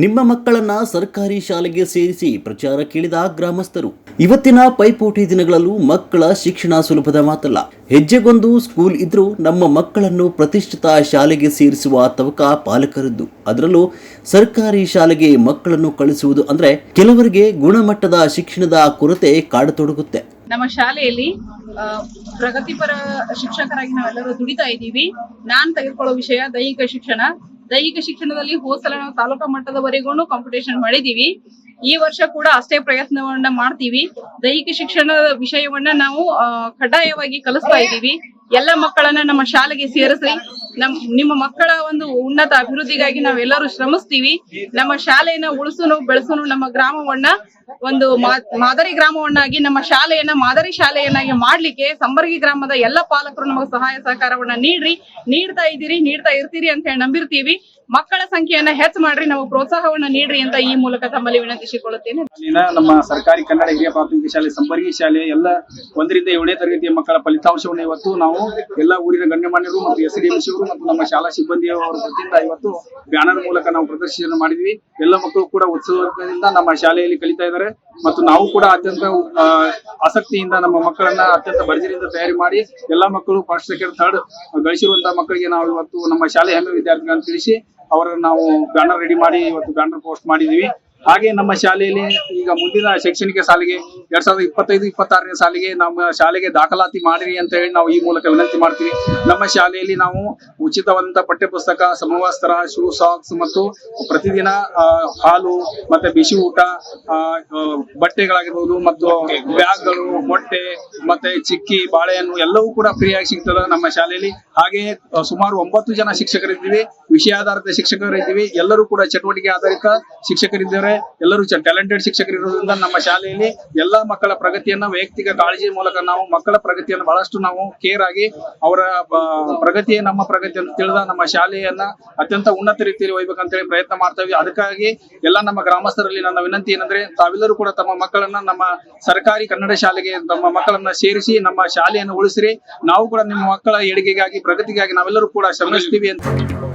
ನಿಮ್ಮ ಮಕ್ಕಳನ್ನ ಸರ್ಕಾರಿ ಶಾಲೆಗೆ ಸೇರಿಸಿ ಪ್ರಚಾರ ಕೇಳಿದ ಗ್ರಾಮಸ್ಥರು. ಇವತ್ತಿನ ಪೈಪೋಟಿ ದಿನಗಳಲ್ಲೂ ಮಕ್ಕಳ ಶಿಕ್ಷಣ ಸುಲಭದ ಮಾತಲ್ಲ. ಹೆಜ್ಜೆಗೊಂದು ಸ್ಕೂಲ್ ಇದ್ರೂ ನಮ್ಮ ಮಕ್ಕಳನ್ನು ಪ್ರತಿಷ್ಠಿತ ಶಾಲೆಗೆ ಸೇರಿಸುವ ತವಕ ಪಾಲಕರದ್ದು. ಅದರಲ್ಲೂ ಸರ್ಕಾರಿ ಶಾಲೆಗೆ ಮಕ್ಕಳನ್ನು ಕಳಿಸುವುದು ಅಂದ್ರೆ ಕೆಲವರಿಗೆ ಗುಣಮಟ್ಟದ ಶಿಕ್ಷಣದ ಕೊರತೆ ಕಾಡತೊಡಗುತ್ತೆ. ನಮ್ಮ ಶಾಲೆಯಲ್ಲಿ ಪ್ರಗತಿಪರ ಶಿಕ್ಷಕರಾಗಿ ನಾವೆಲ್ಲರೂ ದುಡಿತಾ ಇದ್ದೀವಿ. ನಾನು ತೆಗೆದುಕೊಳ್ಳೋ ವಿಷಯ ದೈಹಿಕ ಶಿಕ್ಷಣ. ದೈಹಿಕ ಶಿಕ್ಷಣದಲ್ಲಿ ಹೋದ್ಸಲ ನಾವು ತಾಲೂಕಾ ಮಟ್ಟದವರೆಗೂ ಕಾಂಪಿಟೇಷನ್ ಮಾಡಿದೀವಿ. ಈ ವರ್ಷ ಕೂಡ ಅಷ್ಟೇ ಪ್ರಯತ್ನವನ್ನ ಮಾಡ್ತೀವಿ. ದೈಹಿಕ ಶಿಕ್ಷಣದ ವಿಷಯವನ್ನ ನಾವು ಕಡ್ಡಾಯವಾಗಿ ಕಲಿಸ್ತಾ ಇದ್ದೀವಿ. ಎಲ್ಲ ಮಕ್ಕಳನ್ನ ನಮ್ಮ ಶಾಲೆಗೆ ಸೇರಿಸ್ರಿ. ನಮ್, ನಿಮ್ಮ ಮಕ್ಕಳ ಒಂದು ಉನ್ನತ ಅಭಿವೃದ್ಧಿಗಾಗಿ ನಾವೆಲ್ಲರೂ ಶ್ರಮಿಸ್ತೀವಿ. ನಮ್ಮ ಶಾಲೆಯನ್ನ ಉಳಿಸೋನು, ಬೆಳೆಸೋನು ನಮ್ಮ ಗ್ರಾಮವನ್ನ ಒಂದು ಮಾದರಿ ಗ್ರಾಮವನ್ನಾಗಿ, ನಮ್ಮ ಶಾಲೆಯನ್ನ ಮಾದರಿ ಶಾಲೆಯನ್ನಾಗಿ ಮಾಡ್ಲಿಕ್ಕೆ ಸಂಬರ್ಗಿ ಗ್ರಾಮದ ಎಲ್ಲ ಪಾಲಕರು ನಮಗೆ ಸಹಾಯ ಸಹಕಾರವನ್ನ ನೀಡ್ರಿ. ನೀಡ್ತಾ ಇದ್ದೀರಿ, ನೀಡ್ತಾ ಇರ್ತೀರಿ ಅಂತ ಹೇಳಿ ನಂಬಿರ್ತೀವಿ. ಮಕ್ಕಳ ಸಂಖ್ಯೆಯನ್ನ ಹೆಚ್ಚು ಮಾಡ್ರಿ, ನಾವು ಪ್ರೋತ್ಸಾಹವನ್ನ ನೀಡ್ರಿ ಅಂತ ಈ ಮೂಲಕ ತಮ್ಮಲ್ಲಿ ವಿನಂತಿಸಿಕೊಳ್ಳುತ್ತೇನೆ. ನಮ್ಮ ಸರ್ಕಾರಿ ಕನ್ನಡ ಹಿರಿಯ ಪ್ರಾಥಮಿಕ ಶಾಲೆ, ಸಂಬರ್ಗಿ ಶಾಲೆ, ಎಲ್ಲ ಒಂದರಿಂದ ಏಳನೇ ತರಗತಿಯ ಮಕ್ಕಳ ಫಲಿತಾಂಶವನ್ನು ಇವತ್ತು ನಾವು ಎಲ್ಲ ಊರಿನ ಗಣ್ಯಮಾನ್ಯರು ಮತ್ತು ಎಸ್ ಡಿ ಮತ್ತು ನಮ್ಮ ಶಾಲಾ ಸಿಬ್ಬಂದಿಯವರ ವತಿಯಿಂದ ಇವತ್ತು ಬ್ಯಾನರ್ ಮೂಲಕ ನಾವು ಪ್ರದರ್ಶನ ಮಾಡಿದ್ವಿ. ಎಲ್ಲ ಮಕ್ಕಳು ಕೂಡ ಉತ್ಸವದಿಂದ ನಮ್ಮ ಶಾಲೆಯಲ್ಲಿ ಕಲಿತಾ ಇದ್ದಾರೆ. ಮತ್ತು ನಾವು ಕೂಡ ಅತ್ಯಂತ ಆಸಕ್ತಿಯಿಂದ ನಮ್ಮ ಮಕ್ಕಳನ್ನ ಅತ್ಯಂತ ಭರ್ಜರಿಯಿಂದ ತಯಾರಿ ಮಾಡಿ ಎಲ್ಲಾ ಮಕ್ಕಳು ಫಸ್ಟ್ ಸೆಕೆಂಡ್ ಥರ್ಡ್ ಗಳಿಸಿರುವಂತಹ ಮಕ್ಕಳಿಗೆ ನಾವು ಇವತ್ತು ನಮ್ಮ ಶಾಲೆ ಹೆಮ್ಮೆ ವಿದ್ಯಾರ್ಥಿಗಳನ್ನು ತಿಳಿಸಿ ಅವರನ್ನು ನಾವು ಬ್ಯಾನರ್ ರೆಡಿ ಮಾಡಿ ಇವತ್ತು ಬ್ಯಾನರ್ ಪೋಸ್ಟ್ ಮಾಡಿದೀವಿ ಹಾಗೆ ನಮ್ಮ ಶಾಲೆಯಲ್ಲಿ ಈಗ ಮುಂದಿನ ಶೈಕ್ಷಣಿಕ ಸಾಲಿಗೆ ಎರಡ್ ಸಾವಿರದ ಇಪ್ಪತ್ತೈದು, ಇಪ್ಪತ್ತಾರನೇ ಸಾಲಿಗೆ ನಮ್ಮ ಶಾಲೆಗೆ ದಾಖಲಾತಿ ಮಾಡಿರಿ ಅಂತ ಹೇಳಿ ನಾವು ಈ ಮೂಲಕ ವಿನಂತಿ ಮಾಡ್ತೀವಿ. ನಮ್ಮ ಶಾಲೆಯಲ್ಲಿ ನಾವು ಉಚಿತವಂತ ಪಠ್ಯಪುಸ್ತಕ, ಸಮವಸ್ತ್ರ ಶೂ ಸಾಕ್ಸ್ ಮತ್ತು ಪ್ರತಿದಿನ ಹಾಲು ಮತ್ತೆ ಬಿಸಿ ಊಟ ಬಟ್ಟೆಗಳಾಗಿರ್ಬೋದು ಮತ್ತು ಬ್ಯಾಗ್ಗಳು, ಮೊಟ್ಟೆ ಮತ್ತೆ ಚಿಕ್ಕಿ, ಬಾಳೆಹಣ್ಣು ಎಲ್ಲವೂ ಕೂಡ ಫ್ರೀಯಾಗಿ ಸಿಗ್ತದೆ ನಮ್ಮ ಶಾಲೆಯಲ್ಲಿ. ಹಾಗೆ ಸುಮಾರು ಒಂಬತ್ತು ಜನ ಶಿಕ್ಷಕರಿದ್ದೀವಿ. ವಿಷಯಾಧಾರಿತ ಶಿಕ್ಷಕರಿದ್ದೀವಿ. ಎಲ್ಲರೂ ಕೂಡ ಚಟುವಟಿಕೆ ಆಧಾರಿತ ಶಿಕ್ಷಕರಿದ್ದಾರೆ. ಎಲ್ಲರೂ ಟ್ಯಾಲೆಂಟೆಡ್ ಶಿಕ್ಷಕರಿರೋದ್ರಿಂದ ನಮ್ಮ ಶಾಲೆಯಲ್ಲಿ ಎಲ್ಲಾ ಮಕ್ಕಳ ಪ್ರಗತಿಯನ್ನ ವೈಯಕ್ತಿಕ ಕಾಳಜಿ ಮೂಲಕ ನಾವು ಮಕ್ಕಳ ಪ್ರಗತಿಯನ್ನು ಬಹಳಷ್ಟು ನಾವು ಕೇರ್ ಆಗಿ ಅವರ ಪ್ರಗತಿಯೇ ನಮ್ಮ ಪ್ರಗತಿ ಅಂತ ತಿಳಿದ ನಮ್ಮ ಶಾಲೆಯನ್ನ ಅತ್ಯಂತ ಉನ್ನತ ರೀತಿಯಲ್ಲಿ ಒಯ್ಬೇಕಂತ ಹೇಳಿ ಪ್ರಯತ್ನ ಮಾಡ್ತೇವೆ ಅದಕ್ಕಾಗಿ ಎಲ್ಲ ನಮ್ಮ ಗ್ರಾಮಸ್ಥರಲ್ಲಿ ನನ್ನ ವಿನಂತಿ ಏನಂದ್ರೆ ತಾವೆಲ್ಲರೂ ಕೂಡ ತಮ್ಮ ಮಕ್ಕಳನ್ನ ನಮ್ಮ ಸರ್ಕಾರಿ ಕನ್ನಡ ಶಾಲೆಗೆ ತಮ್ಮ ಮಕ್ಕಳನ್ನ ಸೇರಿಸಿ ನಮ್ಮ ಶಾಲೆಯನ್ನು ಉಳಿಸಿರಿ. ನಾವು ಕೂಡ ನಿಮ್ಮ ಮಕ್ಕಳ ಏಳಿಗೆಗಾಗಿ, ಪ್ರಗತಿಗಾಗಿ ನಾವೆಲ್ಲರೂ ಕೂಡ ಶ್ರಮಿಸ್ತೀವಿ ಅಂತ.